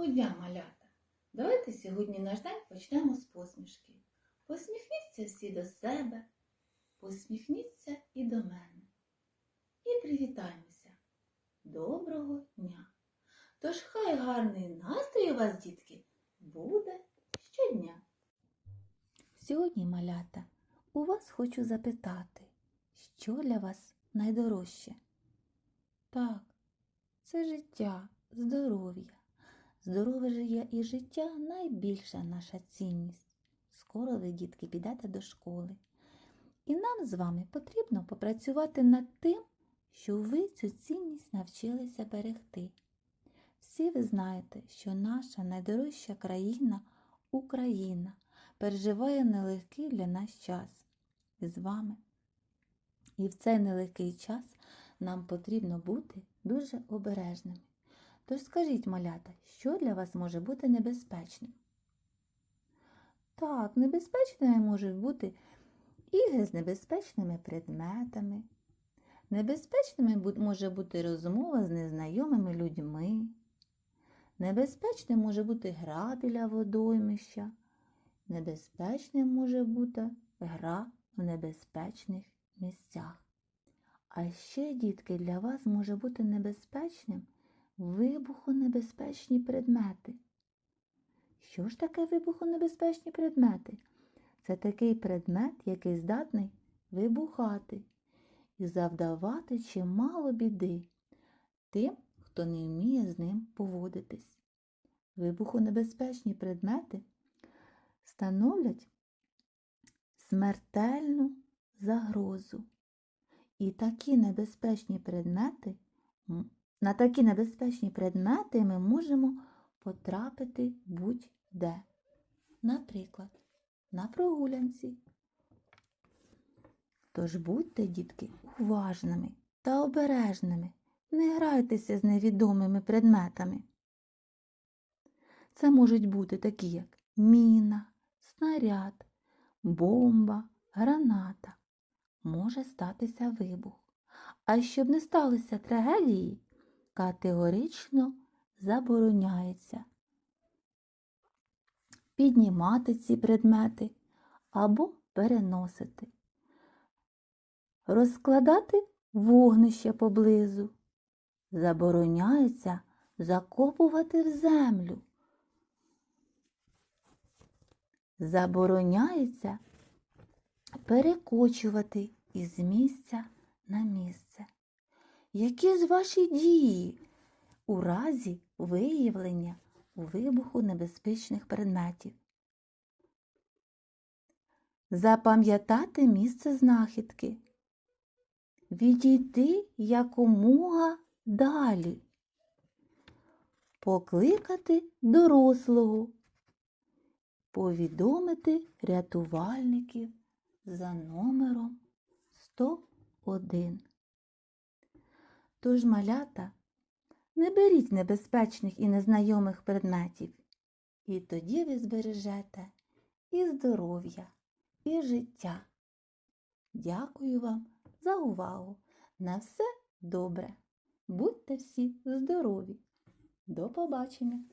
Доброго дня, малята! Давайте сьогодні наш день почнемо з посмішки. Посміхніться всі до себе, посміхніться і до мене. І привітаємося. Доброго дня! Тож хай гарний настрій у вас, дітки, буде щодня. Сьогодні, малята, у вас хочу запитати, що для вас найдорожче? Так, це життя, здоров'я. Здорове життя і життя найбільша наша цінність. Скоро ви, дітки, підете до школи. І нам з вами потрібно попрацювати над тим, що ви цю цінність навчилися берегти. Всі ви знаєте, що наша найдорожча країна Україна переживає нелегкий для нас час і з вами. І в цей нелегкий час нам потрібно бути дуже обережними. Тож скажіть, малята, що для вас може бути небезпечним? Так, небезпечними можуть бути ігри з небезпечними предметами. Небезпечними може бути розмова з незнайомими людьми. Небезпечним може бути гра біля водоймища. Небезпечним може бути гра в небезпечних місцях. А ще, дітки, для вас може бути небезпечним вибухонебезпечні предмети. Що ж таке вибухонебезпечні предмети? Це такий предмет, який здатний вибухати і завдавати чимало біди тим, хто не вміє з ним поводитись. Вибухонебезпечні предмети становлять смертельну загрозу. І такі небезпечні предмети, на такі небезпечні предмети ми можемо потрапити будь-де. Наприклад, на прогулянці. Тож будьте, дітки, уважними та обережними. Не грайтеся з невідомими предметами. Це можуть бути такі, як міна, снаряд, бомба, граната. Може статися вибух. А щоб не сталося трагедії, категорично забороняється піднімати ці предмети або переносити, розкладати вогнище поблизу. Забороняється закопувати в землю. Забороняється перекочувати із місця на місце. Які ж ваші дії у разі виявлення у вибуху небезпечних предметів? Запам'ятати місце знахідки. Відійти якомога далі. Покликати дорослого. Повідомити рятувальників за номером 101. Тож, малята, не беріть небезпечних і незнайомих предметів, і тоді ви збережете і здоров'я, і життя. Дякую вам за увагу. На все добре. Будьте всі здорові. До побачення!